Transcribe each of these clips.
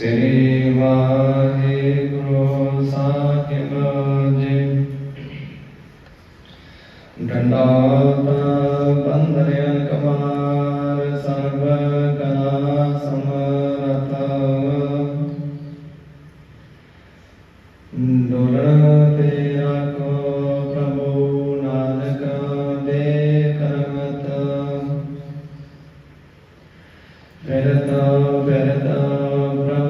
ਸ੍ਰੀ ਵਾਹਿਗੁਰੂ ਸਾਹਿਬ ਜੀ। ਡੰਡਾਤ ਬੰਦਰਿਆ ਕਮਾਰ ਸਰਬ ਕਲਾ ਸਮਰਤ ਡੋਲਣ ਤੇਰਾ ਕੋ ਪ੍ਰਭੂ ਨਾਨਕ ਦੇ ਕਰਮਤ ਬਿਰਤ ਬਿਰਤ ਪ੍ਰਭ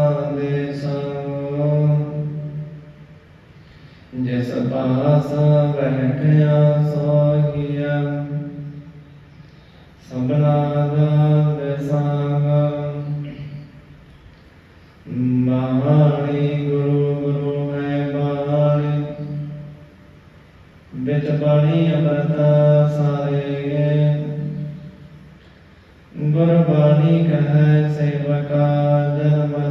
ਆਸਾ ਬਹਿਟਿਆ ਸੋਹੀਆ ਸਭਨਾ ਦਾ ਦਸਾਂਗਮ ਮਹਾਨੀ ਗੁਰੂ ਗੁਰੂ ਹੈ ਬਾਣੀ ਬਿਚ ਬਾਣੀ ਅਮਰਤਾ ਸਾਰੇ ਗੇ ਗੁਰ ਬਾਣੀ ਕਹੈ ਸੇਵਕਾ ਜਨਮ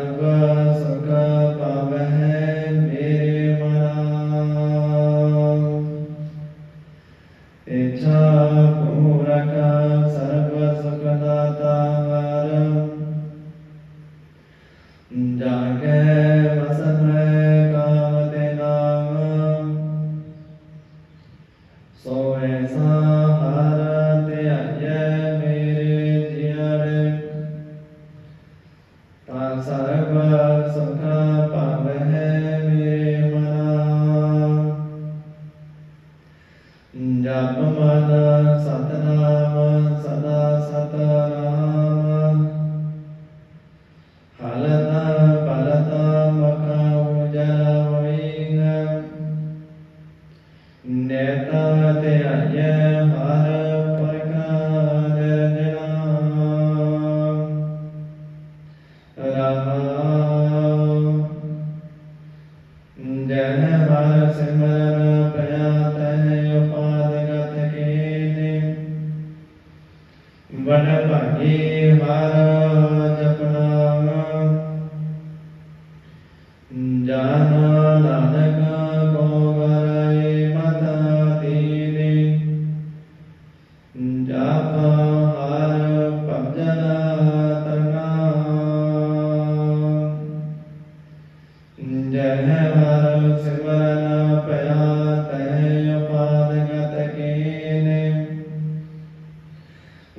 Eva, Eva,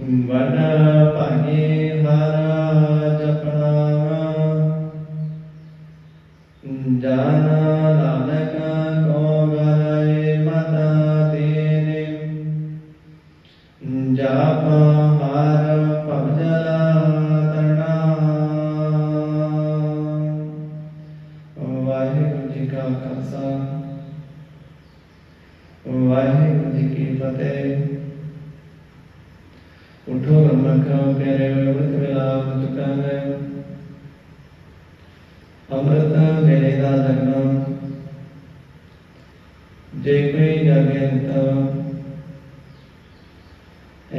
ਵਨ ਭਾਗੇ ਹਰ ਜਪਣਾ ਜਾਨ ਨਾਨਕ ਕੋ ਗਰੇ ਮਤਾ ਤੇਰੇ ਜਾਪ ਹਰ ਭਵਜਲਾ उठो ब्रह्मा का प्यारे अमृत वेला चुका है। अमृत वेलेदा जे कोई जाग्यंत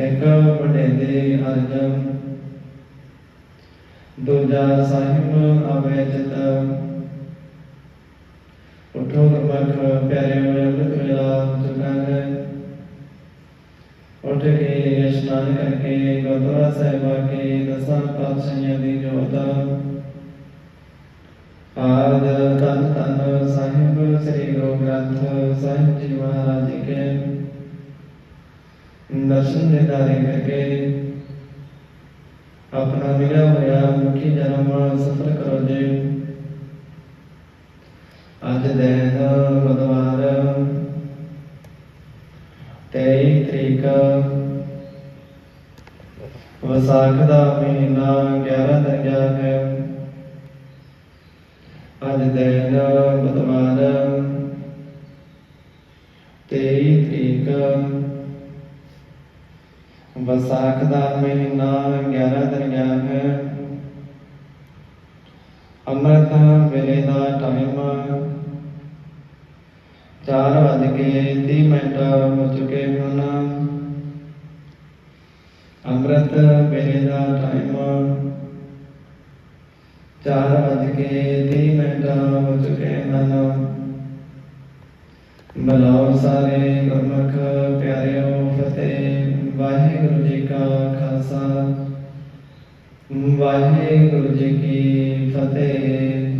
एक पटेदे अर्जम दूजा साहिब आवे अवैचत उठो ब्रह्मक्रम प्यारे अमृत वेला चुका है। उठ के ਪਿਆਰੇ ਹੋਏ ਅੰਮ੍ਰਿਤ ਵੇਲਾ ਹੋ ਚੁੱਕਾ ਹੈ ਉੱਠ ਕੇ ਇਸ਼ਨਾਨ ਕਰਕੇ ਗੁਰਦੁਆਰਾ ਸਾਹਿਬ ਆ ਕੇ ਦਸਾਂ ਪਾਤਸ਼ਾਹੀਆਂ ਦੀ ਜੋਤ ਆਜ ਤਨ ਤਨ ਸਾਹਿਬ ਸ੍ਰੀ ਗੁਰੂ ਗ੍ਰੰਥ ਸਾਹਿਬ ਜੀ ਮਹਾਰਾਜ ਜੀ ਕੇ ਦਰਸ਼ਨ ਦਿਦਾਰੇ ਕਰਕੇ ਆਪਣਾ ਮਿਲਿਆ ਹੋਇਆ ਮੁਖੀ ਜਨਮ ਸਫਲ ਕਰੋ ਜੀ ਅੱਜ ਦਿਨ ਬੁੱਧਵਾਰ 23 ਤਰੀਕ ਵਿਸਾਖ ਦਾ ਮਹੀਨਾ 11 ਦਰਿਆ ਹੈ। ਅੱਜ ਦਿਨ ਬੁੱਧਵਾਰ 23 ਤਰੀਕ ਵਿਸਾਖ ਦਾ ਮਹੀਨਾ 11 ਦਰਿਆ ਹੈ। ਅੰਮ੍ਰਿਤ ਵੇਲੇ ਦਾ ਟਾਈਮ ਚਾਰ ਵੱਜ ਕੇ 30 ਮਿੰਟ ਹੋ ਚੁੱਕੇ ਹਨ। अमृत पहला टाइम चार बज के तीन मिनट हो चुके हैं बुलाओ सारे गुरमुख, प्यारियों फतेह। वाहेगुरु जी का खालसा। वाहेगुरु जी की फतेह।